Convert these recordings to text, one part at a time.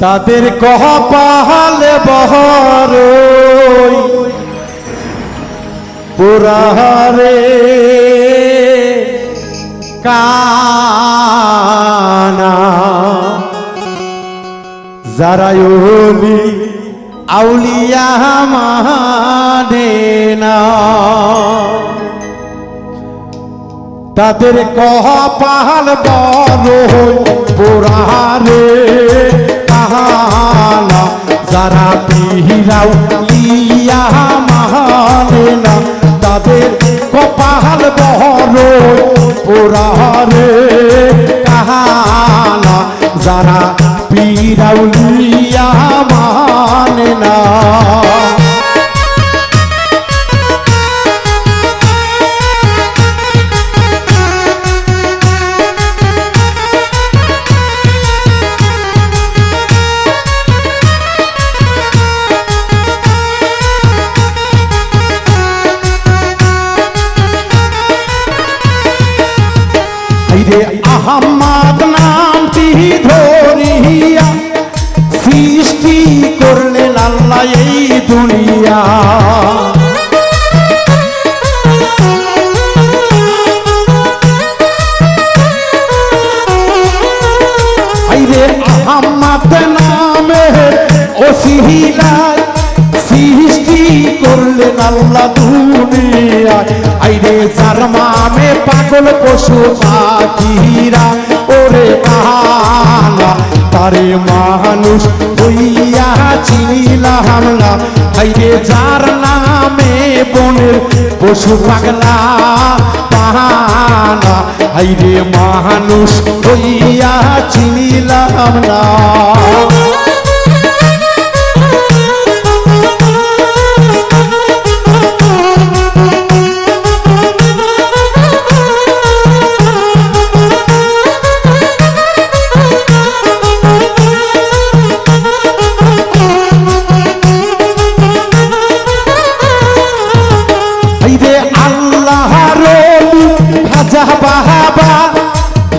তাদের কহ পাহালে বহর পুরাহারে কানা। যারায়লি আউলিয়া মানে না। তাদের কহ পাহাল বড় পোড়ারে কাহালা যারা পিহিরাও লিয়া মানে না তাদের কপাল বহরো পোড়ারে কাহানা যারা পিরাউলিয়া মানে না সৃষ্টি করলেন আল্লাহ এই দুনিয়া? আইরে আহম্মদ নামে ওসিহিলায় সৃষ্টি করলেন আল্লাহ দুনিয়া। আইরে যার মামে পাগল পশু পাখিরা, ওরে তারে মানুষ পশু পাগলা পাহানা আইরে মানুষ হইয়া চিনিলাম না। বাহাবা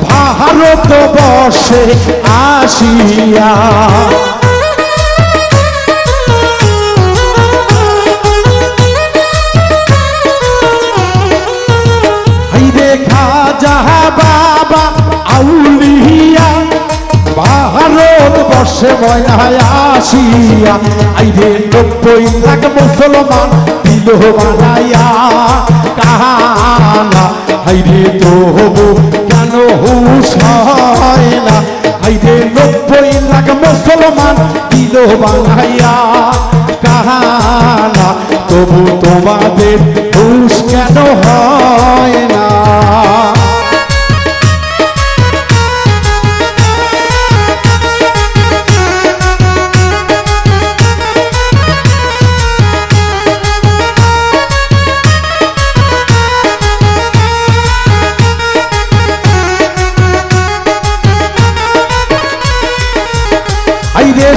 ভারত বর্ষে আসিয়া। আইরে খাজা বাবা আউলিয়া, ভারত বর্ষে বয়ায় আসিয়া। আইরে নব্বই লাখ মুসলমান দিল বানাইয়া। কাহানা আইরে তবু কেন হুশ হয় না হাইরে নব্বই লাখ মুসলমান দিল বানাইয়া কাহানা তবু তোমাদের হুস কেন হয় না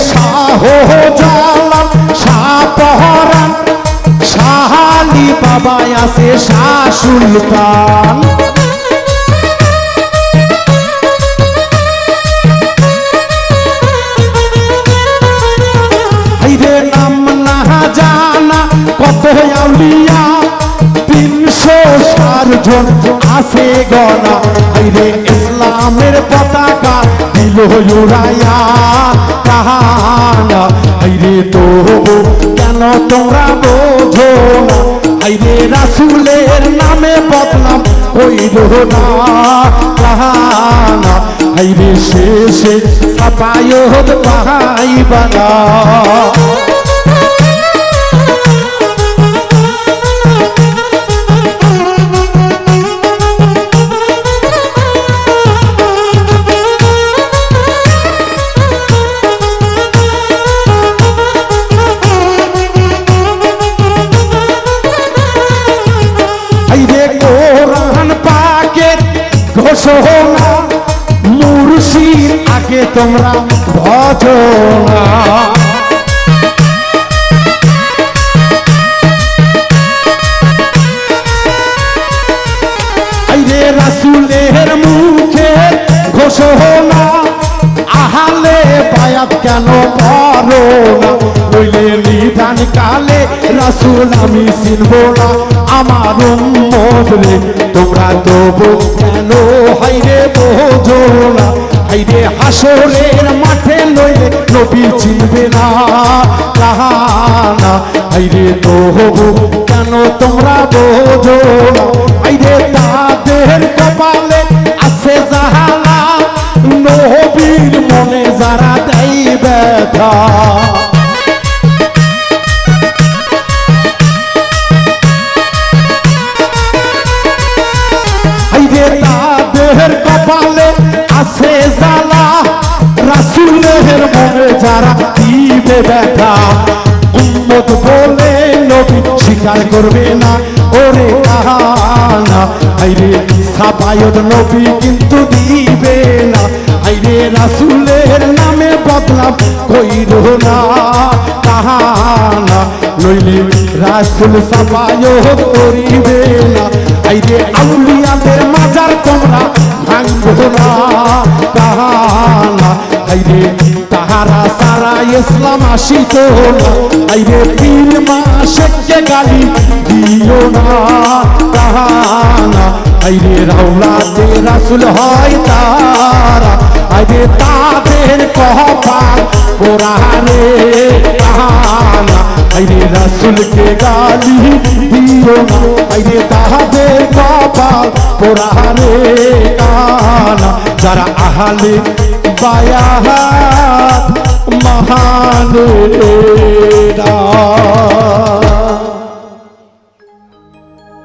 শাহ জালাম শাহপহরান শাহালি বাবা আছে শাহ নাম না জানা কত আউলিয়া, তিনশো ষাট জন আছে গনা ইসলামের পতাকা দিল উড়াইয়া কাহানা আইরে তো কেন তোমরা বোঝো না? আইরে রাসুলের নামে বদনাম ওই না। কাহানা আইরে শেষে সাপায়ত পাহাই আইরে আগে তোমরা ভজনা আইরে রাসুলের মুখে ঘোষণা আহা আহালে বায়াত কেন পারো না? নইলে কালে রাসুল আমি চিনব না। আমার উম্মত তোমরা তবু কেন? হাইরে বোঝো না হাইরে হাসরের মাঠে লইলে নবী চিনবে না কাহানা হাইরে তবু কেন তোমরা বোঝো না হাইরে তাদের কপালে আছে জাহালা নবীর মনে যারা দেয় ব্যথা। তাদের কপালে আছে জ্বালা। রাসুলের মনে যারা দিবে ব্যথা, উম্মত বলে নবী স্বীকার করবে না। ওরে কাহানা আইরে সাবায়ত নবী কিন্তু দিবে না। আইরে রাসুলের নামে বদলাম কইর না। কাহানা লইলে রাসুল সাবায়ত করিবে না। আইরে আউলিয়াদের মাজার তোমরা ভাঙবো না। কাহানা আইরে তাহারা সারা ইসলাম আসিত না। আইরে পীর মাসেককে গালি দিও না। কাহানা আইরে রাউলাতে রাসুল হয় তারা আইরে তাদের কহপাল কোরআনে কাহানা আইরে রাসুলকে গালি দিও না। আইরে কপাল পোড়ারে কানা যারা আহালে বায়াহাত মহানেরা